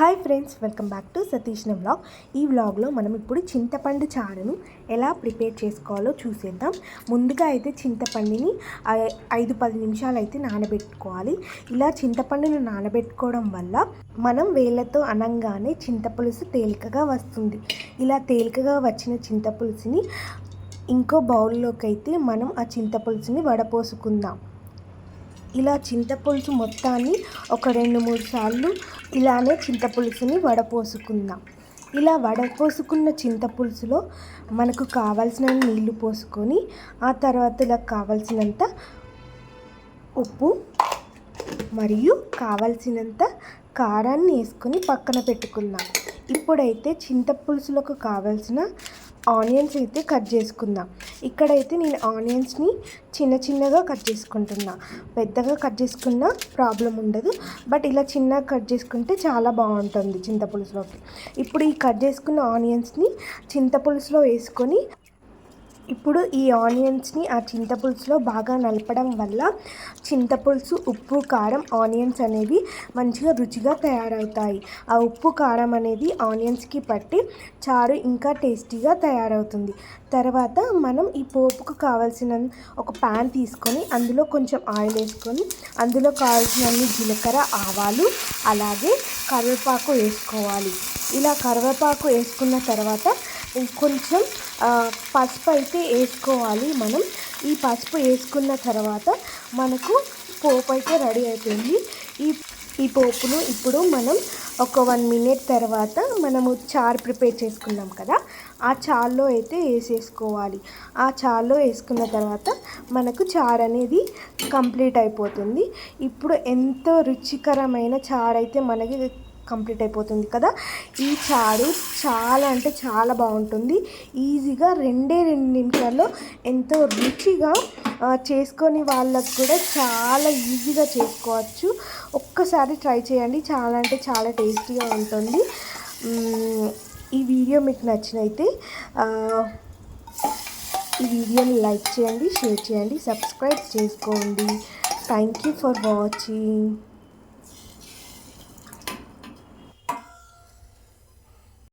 Hi friends welcome back to సతీష్న vlog ఈ వ్లాగ్లో మనం ఇప్పుడు చింతపండు చారును ఎలా ప్రిపేర్ చేసుకోవాలో చూసేద్దాం. ముందుగా అయితే చింతపండుని ఐ- ఐదు పది నిమిషాలు అయితే నానబెట్టుకోవాలి. ఇలా చింతపండును నానబెట్టుకోవడం వల్ల మనం వేళ్ళతో అనంగానే చింతపులుసు తేలికగా వస్తుంది. ఇలా తేలికగా వచ్చిన చింతపులుసుని ఇంకో బౌల్లోకి అయితే మనం ఆ చింతపులుసుని వడపోసుకుందాం. ఇలా చింతపులుసు మొత్తాన్ని ఒక రెండు మూడు సార్లు ఇలానే చింతపులుసుని వడపోసుకుందాం. ఇలా వడపోసుకున్న చింతపులుసులో మనకు కావాల్సిన నీళ్ళు పోసుకొని ఆ తర్వాత ఇలా కావాల్సినంత ఉప్పు మరియు కావలసినంత కారాన్ని వేసుకొని పక్కన పెట్టుకుందాం. ఇప్పుడైతే చింతపులుసులకు కావాల్సిన ఆనియన్స్ అయితే కట్ చేసుకుందాం. ఇక్కడైతే నేను ఆనియన్స్ని చిన్న చిన్నగా కట్ చేసుకుంటున్నా. పెద్దగా కట్ చేసుకున్నా ప్రాబ్లం ఉండదు. బట్ ఇలా చిన్నగా కట్ చేసుకుంటే చాలా బాగుంటుంది చింతపులుసులోకి. ఇప్పుడు ఈ కట్ చేసుకున్న ఆనియన్స్ని చింతపులుసులో వేసుకొని ఇప్పుడు ఈ ఆనియన్స్ని ఆ చింతపులుసులో బాగా నలపడం వల్ల చింతపులుసు ఉప్పు కారం ఆనియన్స్ అనేవి మంచిగా రుచిగా తయారవుతాయి. ఆ ఉప్పు కారం అనేది ఆనియన్స్కి పట్టి చారు ఇంకా టేస్టీగా తయారవుతుంది. తర్వాత మనం ఈ పోపుకు కావాల్సిన ఒక ప్యాన్ తీసుకొని అందులో కొంచెం ఆయిల్ వేసుకొని అందులో కావాల్సినన్ని జీలకర్ర ఆవాలు అలాగే కరివేపాకు వేసుకోవాలి. ఇలా కరివేపాకు వేసుకున్న తర్వాత కొంచెం పసుపు అయితే వేసుకోవాలి మనం. ఈ పసుపు వేసుకున్న తర్వాత మనకు పోపు అయితే రెడీ అయిపోయింది. ఈ ఈ పోపును ఇప్పుడు మనం ఒక వన్ మినిట్ తర్వాత మనము చారు ప్రిపేర్ చేసుకున్నాం కదా ఆ చారులో అయితే వేసేసుకోవాలి. ఆ చారులో వేసుకున్న తర్వాత మనకు చారు అనేది కంప్లీట్ అయిపోతుంది. ఇప్పుడు ఎంతో రుచికరమైన చారు అయితే మనకి కంప్లీట్ అయిపోతుంది కదా. ఈ చారు చాలా అంటే చాలా బాగుంటుంది. ఈజీగా రెండే రెండు నిమిషాల్లో ఎంతో రుచిగా చేసుకొని వాళ్ళకు కూడా చాలా ఈజీగా చేసుకోవచ్చు. ఒక్కసారి ట్రై చేయండి. చాలా అంటే చాలా టేస్టీగా ఉంటుంది. ఈ వీడియో మీకు నచ్చినైతే ఈ వీడియోని లైక్ చేయండి షేర్ చేయండి సబ్స్క్రైబ్ చేసుకోండి. Thank you for watching.